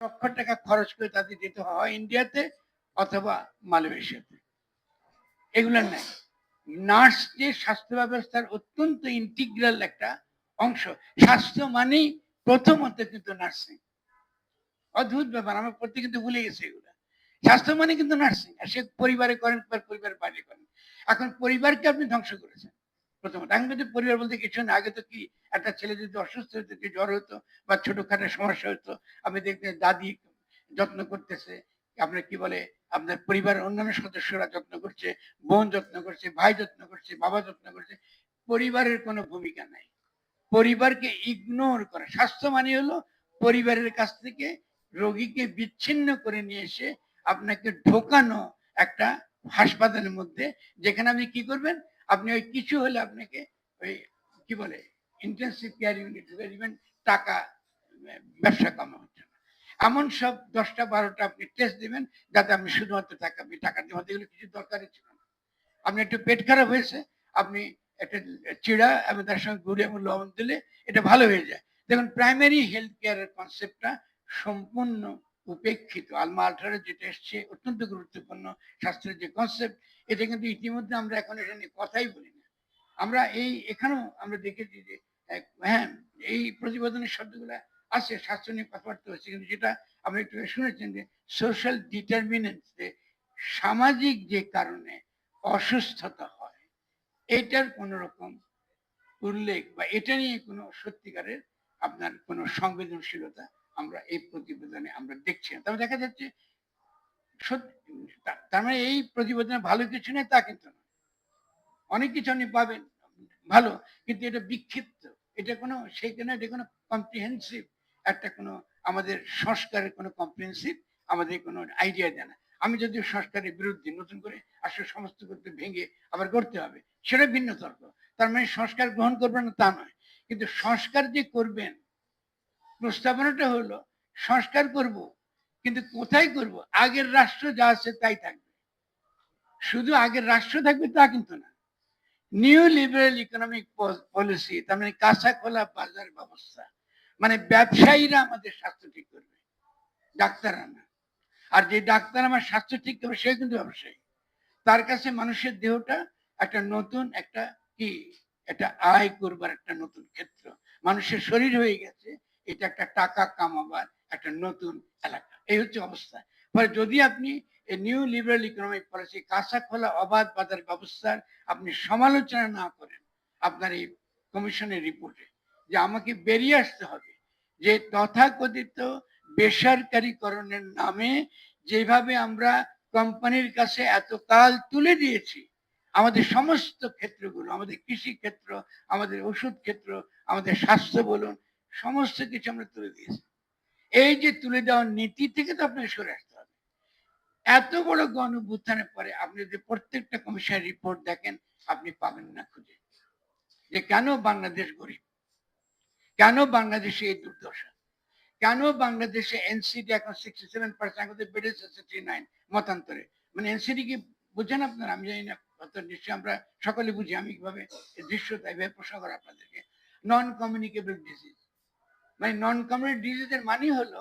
লক্ষ টাকা খরচ করে তাদের যেতে হয় ইন্ডিয়াতে অথবা মালয়েশিয়াতে। এগুলো নাই। নার্স যে স্বাস্থ্য ব্যবস্থার অত্যন্ত ইন্টিগ্রাল একটা অংশ। স্বাস্থ্য মানেই প্রথমত কিন্তু নার্সিং। অদ্ভুত ব্যাপার, আমার প্রত্যেকে কিন্তু ভুলে গেছে এগুলো। স্বাস্থ্য মানে কিন্তু নার্সিং, আর সে পরিবারে করেন পরিবারের বাইরে করেন। এখন পরিবারকে আপনি ধ্বংস করেছেন। প্রথমত কিন্তু পরিবার বলতে কিছু না, আগে তো কি একটা ছেলে যদি অসুস্থ হতো, কি জ্বর হতো বা ছোটখাটো সমস্যা হতো আপনি দেখতেন দাদি যত্ন করতেছে, আপনার কি বলে, আপনার পরিবারের অন্যান্য সদস্যরা যত্ন করছে, বোন যত্ন করছে, ভাই যত্ন করছে, বাবা যত্ন করছে, পরিবারের কোনো ভূমিকা নাই। পরিবারকে ইগনোর করা। স্বাস্থ্য মানে হলো পরিবারের কাছ থেকে রোগীকে বিচ্ছিন্ন করে নিয়ে এসে আপনাকে ঢোকানো একটা হাসপাতালের মধ্যে, যেখানে আপনি কি করবেন? আপনি ওই কিছু হলে আপনাকে ওই কি বলে ইন্টেন্সিভ কেয়ার ইউনিট দিবেন টাকা, ব্যবসা কমা হচ্ছে না। এমন সব দশটা, বারোটা আপনি টেস্ট দিবেন, যাতে আপনি শুধুমাত্র টাকা আপনি টাকা দেওয়া এগুলো কিছু দরকারই ছিল না। আপনি একটু পেট খারাপ হয়েছে, আপনি একটা চিড়া এবং তার সঙ্গে গুড় এবং লবণ দিলে এটা ভালো হয়ে যায়। দেখুন প্রাইমারি হেলথ কেয়ারের কনসেপ্টটা সম্পূর্ণ উপেক্ষিত। আলমা আলট্রারে যেটা এসছে, অত্যন্ত গুরুত্বপূর্ণ শাস্ত্রের যে কনসেপ্ট এটা কিন্তু ইতিমধ্যে আমরা এখন এটা নিয়ে কথাই বলি না। আমরা এই, এখানেও আমরা দেখেছি যে হ্যাঁ এই প্রতিবেদনের শব্দগুলা আছে স্বাস্থ্য নিয়ে কথাবার্তা হচ্ছে, কিন্তু যেটা আপনি একটু শুনেছেন যে সোশ্যাল ডিটারমিনেন্ট যে সামাজিক যে কারণে অসুস্থতা হয়, এটার কোন রকম উল্লেখ বা এটা নিয়ে কোনো সত্যিকারের আপনার কোনো সংবেদনশীলতা আমরা এই প্রতিবেদনে আমরা দেখছি না। তবে দেখা যাচ্ছে তার মানে এই প্রতিবেদনে ভালো কিছু নেই তা কিন্তু অনেক কিছু আপনি পাবেন, ভালো, কিন্তু এটা বিক্ষিপ্ত। এটা কোনো সেখানে এটা কোনো কম্প্রিহেন্সিভ একটা কোনো আমাদের সংস্কারের কোনো কম্প্রিহেন্সিভ আমাদের কোনো আইডিয়া দেয় না। আমি যদি সংস্কারের বিরুদ্ধে নতুন করে আসলে সমস্ত করতে ভেঙে আবার করতে হবে, সেটা ভিন্ন তর্ক। তার মানে সংস্কার গ্রহণ করবেন না তা নয়। কিন্তু সংস্কার যে করবেন প্রস্তাবনাটা হলো, সংস্কার করব, কিন্তু কোথায় করব? আগের রাষ্ট্র যা আছে তাই থাকবে। শুধু আগের রাষ্ট্র থাকবে তা কিন্তু না। নিউ লিবারেল ইকোনমিক পলিসি তার মানে কাঁচা খোলা বাজার ব্যবস্থা। মানে ব্যবসায়ীরা আমাদের স্বাস্থ্য ঠিক করবে, ডাক্তাররা না। আর যে ডাক্তার আমার স্বাস্থ্য ঠিক করবে, সে কিন্তু ব্যবসায়ী। তার কাছে মানুষের দেহটা একটা নতুন একটা কি? একটা আয় করবার একটা নতুন ক্ষেত্র। মানুষের শরীর হয়ে গেছে এটা একটা টাকা কামাবার একটা নতুন এলাকা। এই হচ্ছে অবস্থা। ফলে যদি আপনি নিউ লিবারেল ইকোনমিক পলিসি কাঁচা খোলা অবাধ বাজার ব্যবস্থার আপনি সমালোচনা না করেন আপনার এই কমিশনের রিপোর্টে, যে আমাকে বেরিয়ে আসতে হবে, যে তথাকথিত বেসরকারীকরণের নামে যেভাবে আমরা কোম্পানির কাছে এতকাল তুলে দিয়েছি, আমাদের সমস্ত ক্ষেত্রগুলো, আমাদের কৃষি ক্ষেত্র আমাদের ওষুধ ক্ষেত্র আমাদের স্বাস্থ্য বলুন সমস্ত কিছু আমরা তুলে দিয়েছি। এই যে তুলে দেওয়ার নীতি থেকে তো আপনাকে সরে আসতে হবে। এত বড় গণ অভ্যুত্থানের পরে আপনি যদি প্রত্যেকটা কমিশনের রিপোর্ট দেখেন, আপনি পাবেন না খুঁজে। যে কেন বাংলাদেশ গরিব? কেন বাংলাদেশে এই দুর্দশা? কেন বাংলাদেশে এনসিডি এখন সিক্সটি সেভেন পার্সেন্ট বেড়েছে সিক্সটি নাইন মতান্তরে? মানে এনসিডি কি বুঝেন আপনারা? আমি জানি না হয়তো নিশ্চয়ই আমরা সকলে বুঝি। আমি কীভাবে দৃশ্যতা এইভাবে প্রশ্ন করা আপনাদেরকে। নন কমিউনিকেবল ডিজিজ মানে নন কমিউনিকেবল ডিজিজের মানে হলো,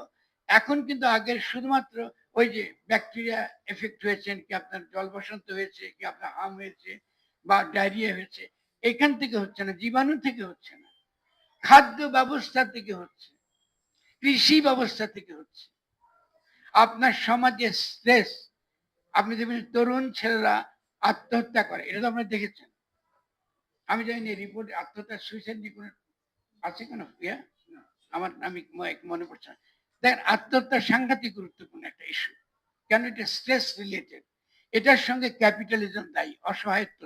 এখন কিন্তু আগের শুধুমাত্র ওই যে ব্যাকটেরিয়া এফেক্ট হয়েছে, কি আপনার জল বসন্ত হয়েছে, কি আপনার হাম হয়েছে, বা ডায়রিয়া হয়েছে, এখান থেকে হচ্ছে না, জীবাণু থেকে হচ্ছে না, খাদ্য ব্যবস্থা থেকে হচ্ছে, কৃষি ব্যবস্থা থেকে হচ্ছে। আপনার সমাজে স্ট্রেস আপনি দেখবেন তরুণ ছেলেরা আত্মহত্যা করে, এটা তো আপনারা দেখেছেন। আমি জানি রিপোর্ট আত্মহত্যা সুইসাইড নিয়ে আছে কেন? ইয়া আমার, আমি মনে পড়ছে না। দেখেন আত্মহত্যা সাংঘাতিক গুরুত্বপূর্ণ একটা ইস্যু কেন এটা স্ট্রেস রিলেটেড এটার সঙ্গে ক্যাপিটালিজম দায়ী, অসহায়ত্ব